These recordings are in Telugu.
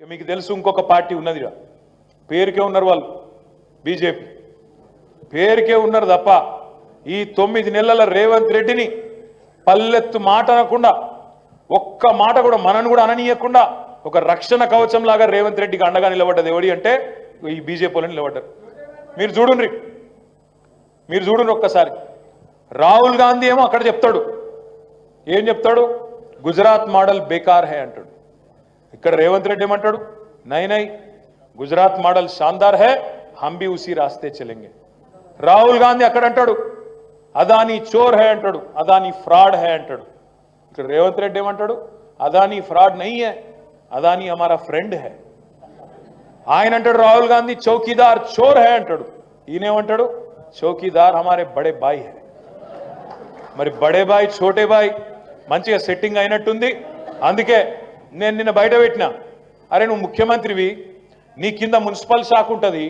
ఇక మీకు తెలుసు ఇంకొక పార్టీ ఉన్నదిరా పేరుకే ఉన్నారు వాళ్ళు బీజేపీ. పేరుకే ఉన్నారు తప్ప ఈ తొమ్మిది నెలల రేవంత్ రెడ్డిని పల్లెత్తు మాట అనకుండా ఒక్క మాట కూడా మనను కూడా అననీయకుండా ఒక రక్షణ కవచం లాగా రేవంత్ రెడ్డికి అండగా నిలబడ్డది ఎవడి అంటే ఈ బీజేపీ వాళ్ళని నిలబడ్డారు. మీరు చూడండి మీరు చూడండి ఒక్కసారి. రాహుల్ గాంధీ ఏమో అక్కడ చెప్తాడు. ఏం చెప్తాడు? గుజరాత్ మోడల్ బేకార్ హే అంటాడు. ఇక్కడ రేవంత్ రెడ్డి ఏమంటాడు? నై నై గుజరాత్ మోడల్ షాందార్ హే హంబి ఉసి రాస్తే చెల్లింగే. రాహుల్ గాంధీ అక్కడ అంటాడు అదానీ చోర్ హే అంటాడు అదానీ ఫ్రాడ్ హే అంటాడు. ఇక్కడ రేవంత్ రెడ్డి ఏమంటాడు? అదానీ ఫ్రాడ్ నై హే అదానీ అమారా ఫ్రెండ్ హే. ఆయన అంటాడు రాహుల్ గాంధీ చౌకీదార్ చోర్ హే అంటాడు. ఈయనేమంటాడు చౌకీదార్ హమారే బడే బాయ్ హే. మరి బడే బాయ్ చోటే బాయ్ మంచిగా సెట్టింగ్ అయినట్టుంది. అందుకే నేను నిన్న బయట పెట్టిన. అరే నువ్వు ముఖ్యమంత్రివి నీ కింద మున్సిపల్ శాఖ ఉంటుంది.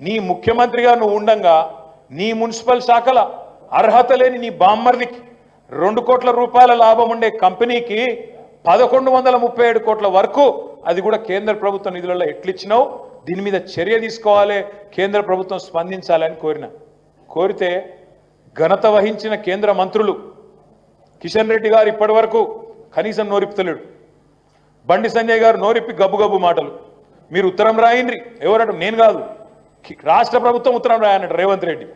నీ ముఖ్యమంత్రిగా నువ్వు ఉండంగా నీ మున్సిపల్ శాఖల అర్హత లేని నీ బామ్మర్దికి రెండు కోట్ల రూపాయల లాభం ఉండే కంపెనీకి పదకొండు వందల ముప్పై ఏడు కోట్ల వరకు అది కూడా కేంద్ర ప్రభుత్వ నిధులలో ఎట్లిచ్చినావు? దీని మీద చర్య తీసుకోవాలి కేంద్ర ప్రభుత్వం స్పందించాలని కోరిన. కోరితే ఘనత వహించిన కేంద్ర మంత్రులు కిషన్ రెడ్డి గారు ఇప్పటి వరకు కనీసం నోరిపుతలేడు బండి సంజయ్ గారు నోరిప్పి గబ్బు గబ్బు మాటలు. మీరు ఉత్తరం రాయండి ఎవరట? నేను కాదు. రాష్ట్ర ప్రభుత్వం ఉత్తరం రాయనట రేవంత్ రెడ్డి.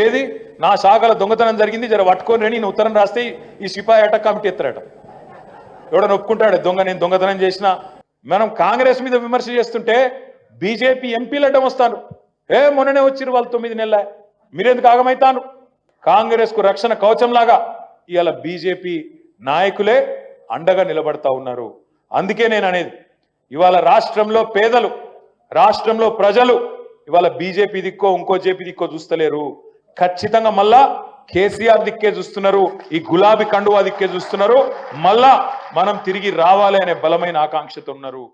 ఏది? నా శాఖల దొంగతనం జరిగింది. జర పట్టుకొని రండి, నేను ఉత్తరం రాస్తే ఈ సిపాయి అటక్ కమిటీ ఎత్తారట. ఎవడని ఒప్పుకుంటాడు దొంగ నేను దొంగతనం చేసిన. మనం కాంగ్రెస్ మీద విమర్శ చేస్తుంటే బీజేపీ ఎంపీలు అడ్డం వస్తాను ఏ మొన్ననే వచ్చిరు వాళ్ళు తొమ్మిది నెలల. మీరెందుకు ఆగమవుతాను కాంగ్రెస్కు రక్షణ కవచంలాగా ఇవాళ బీజేపీ నాయకులే అండగా నిలబడతా ఉన్నారు. అందుకే నేను అనేది ఇవాళ రాష్ట్రంలో పేదలు రాష్ట్రంలో ప్రజలు ఇవాళ బీజేపీ దిక్కో ఇంకో జేపీ దిక్కో చూస్తలేరు. ఖచ్చితంగా మళ్ళా కేసీఆర్ దిక్కే చూస్తున్నారు ఈ గులాబీ కండువా దిక్కే చూస్తున్నారు మళ్ళా మనం తిరిగి రావాలి అనే బలమైన ఆకాంక్షతో ఉన్నారు.